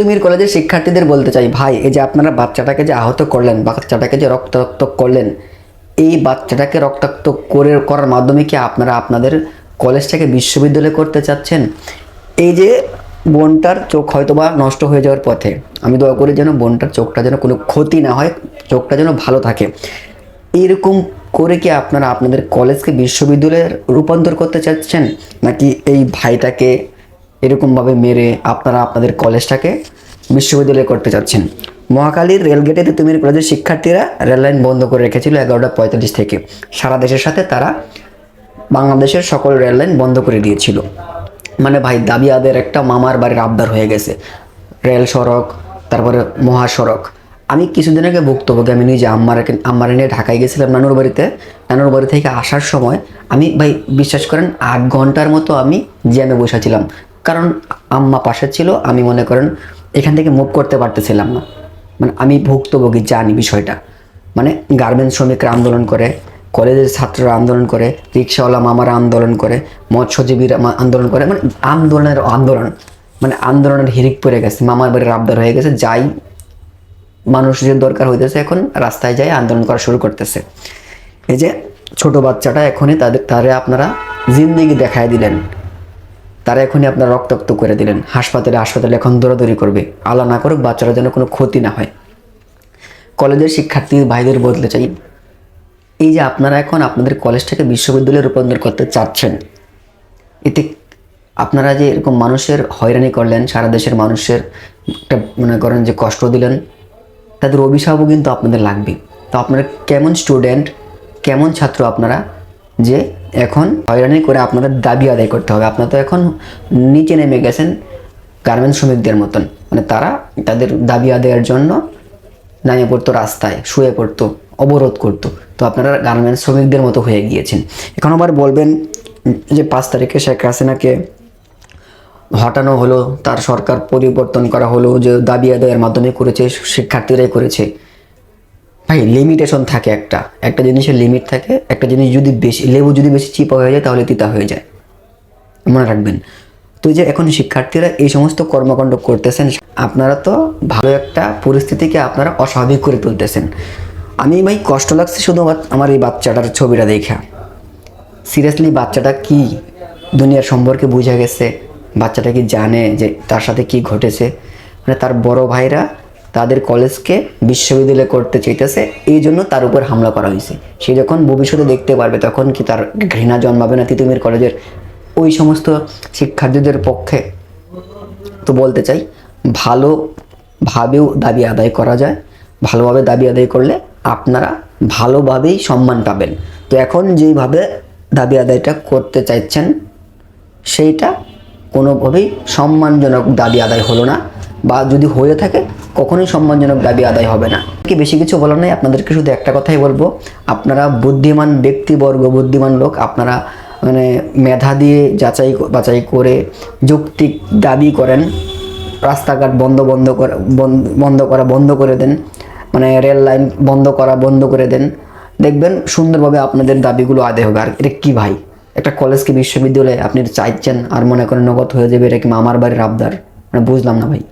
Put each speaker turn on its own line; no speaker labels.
তিতুমির কলেজের শিক্ষার্থীদের বলতে চাই, ভাই, এই যে আপনারা বাচ্চাটাকে যে আহত করলেন বাচ্চাটাকে যে রক্তাক্ত করলেন, এই বাচ্চাটাকে রক্তাক্ত করে, করার মাধ্যমে কি আপনারা আপনাদের কলেজটাকে বিশ্ববিদ্যালয় করতে চাচ্ছেন? এই যে বোনটার চোখ হয়তো বা নষ্ট হয়ে যাওয়ার পথে, আমি দোয়া করি যেন বোনটার চোখটা যেন কোনো ক্ষতি না হয়, চোখটা যেন ভালো থাকে। এরকম করে কি আপনারা আপনাদের কলেজকে বিশ্ববিদ্যালয়ের রূপান্তর করতে চাচ্ছেন? নাকি এই ভাইটাকে এরকমভাবে মেরে আপনারা আপনাদের কলেজটাকে বিশ্ববিদ্যালয় করতে চাচ্ছেন মহাকালীর রেলগেটে তিতুমির কলেজের শিক্ষার্থীরা রেললাইন বন্ধ করে রেখেছিল এগারোটা পঁয়তাল্লিশ থেকে। সারা দেশের সাথে তারা বাংলাদেশের সকল রেললাইন বন্ধ করে দিয়েছিল। মানে ভাই, দাবি আদের একটা মামার বাড়ির আবদার হয়ে গেছে। রেল সড়ক, তারপরে মহাসড়ক। আমি কিছুদিন আগে ভুক্তভোগী, আমি নিজে আম্মার আম্মার নিয়ে ঢাকায় গেছিলাম নানুর বাড়িতে। নানুর বাড়ি থেকে আসার সময় আমি, ভাই, বিশ্বাস করেন, আট ঘণ্টার মতো আমি জ্যামে বসেছিলাম কারণ আম্মা পাশে ছিল, আমি মনে করেন এখান থেকে মুভ করতে পারতেছিলাম না। মানে আমি ভুক্তভোগী, জানি বিষয়টা। মানে গার্মেন্টস শ্রমিকরা আন্দোলন করে কলেজের ছাত্ররা আন্দোলন করে রিক্সাওয়ালা মামারা আন্দোলন করে, মৎস্যজীবীরা আন্দোলন করে। মানে আন্দোলনের আন্দোলন। মানে আন্দোলনের হিরিক পড়ে গেছে, মামার বাড়ির আবদার হয়ে গেছে, যাই মানুষের দরকার হইতেছে এখন রাস্তায় যায় আন্দোলন করা শুরু করতেছে। এই যে ছোট বাচ্চাটা এখনই তাদের তারে আপনারা জিন্দিগি দেখায় দিলেন। তারা এখনই আপনারা রক্তাক্ত করে দিলেন। হাসপাতালে হাসপাতালে এখন দৌড়াদৌড়ি করবে। আল্লাহ না করুক, বাচ্চারা যেন কোনো ক্ষতি না হয়। কলেজের শিক্ষার্থী ভাইদের বদলে চাই। এই যে আপনারা এখন আপনাদের কলেজটাকে বিশ্ববিদ্যালয়ে রূপান্তর করতে চাচ্ছেন, এতে আপনারা যে এরকম মানুষের হয়রানি করলেন, সারা দেশের মানুষের একটা মনে করেন যে কষ্ট দিলেন, তাদের অভিশাপও কিন্তু আপনাদের লাগবে। তো আপনারা কেমন স্টুডেন্ট কেমন ছাত্র আপনারা যে এখন হয়রানি করে আপনাদের দাবি আদায় করতে হবে। আপনারা তো এখন নিচে নেমে গেছেন গার্মেন্টস শ্রমিকদের মতন। মানে তারা তাদের দাবি আদায়ের জন্য নামে পড়তো রাস্তায়, শুয়ে পড়তো, অবরোধ করতো। তো আপনারা গার্মেন্টস শ্রমিকদের মতো হয়ে গিয়েছেন। এখন আবার বলবেন যে পাঁচ তারিখে শেখ হাসিনাকে হটানো হলো, তার সরকার পরিবর্তন করা হলো, যে দাবি আদায়ের মাধ্যমে করেছে, শিক্ষার্থীরাই করেছে। ভাই লিমিটেশন থাকে একটা। একটা জিনিসের লিমিট থাকে, একটা জিনিস যদি বেশি, লেবু যদি বেশি চিপা হয়ে যায়, তাহলে তিতা হয়ে যায়। মনে রাখবেন। তো যে এখন শিক্ষার্থীরা এই সমস্ত কর্মকাণ্ড করতেছেন, আপনারা তো ভালো একটা পরিস্থিতিকে আপনারা অস্বাভাবিক করে তুলতেছেন। আমি ভাই, কষ্ট লাগছে শুধু আমার- এই বাচ্চাটার ছবিটা দেখা। সিরিয়াসলি বাচ্চাটা কি দুনিয়ার সম্পর্কে বুঝে গেছে? বাচ্চাটা কি জানে যে তার সাথে কি ঘটেছে? মানে তার বড় ভাইরা তাদের কলেজকে বিশ্ববিদ্যালয় করতে চাইতেছে। এই জন্য তার উপর হামলা করা হয়েছে। সে যখন ভবিষ্যতে দেখতে পারবে, তখন কি তার ঘৃণা জন্মাবে না তিতুমির কলেজের? ওই সমস্ত শিক্ষার্থীদের পক্ষে তো বলতে চাই ভালোভাবেও দাবি আদায় করা যায়। ভালোভাবে দাবি আদায় করলে আপনারা ভালোভাবেই সম্মান পাবেন। তো এখন যেইভাবে দাবি আদায়টা করতে চাইছেন, সেইটা কোনোভাবেই সম্মানজনক দাবি আদায় হলো না। বা যদি হয়ে থাকে কখনোই সম্মানজনক দাবি আদায় হবে না। কি বেশি কিছু বলার নাই, আপনাদেরকে শুধু একটা কথাই বলব। আপনারা বুদ্ধিমান ব্যক্তিবর্গ বুদ্ধিমান লোক, আপনারা মানে মেধা দিয়ে যাচাই বাছাই করে যৌক্তিক দাবি করেন, রাস্তাঘাট বন্ধ বন্ধ করা বন্ধ করা বন্ধ করে দেন মানে রেল লাইন বন্ধ করা বন্ধ করে দেন, দেখবেন সুন্দরভাবে আপনাদের দাবিগুলো আদায় হবে। আর এটা কী ভাই? একটা কলেজকে বিশ্ববিদ্যালয়ে আপনি চাইছেন আর মনে করেন নগদ হয়ে যাবে, এটা কি মামার বাড়ির আবদার? মানে বুঝলাম না ভাই।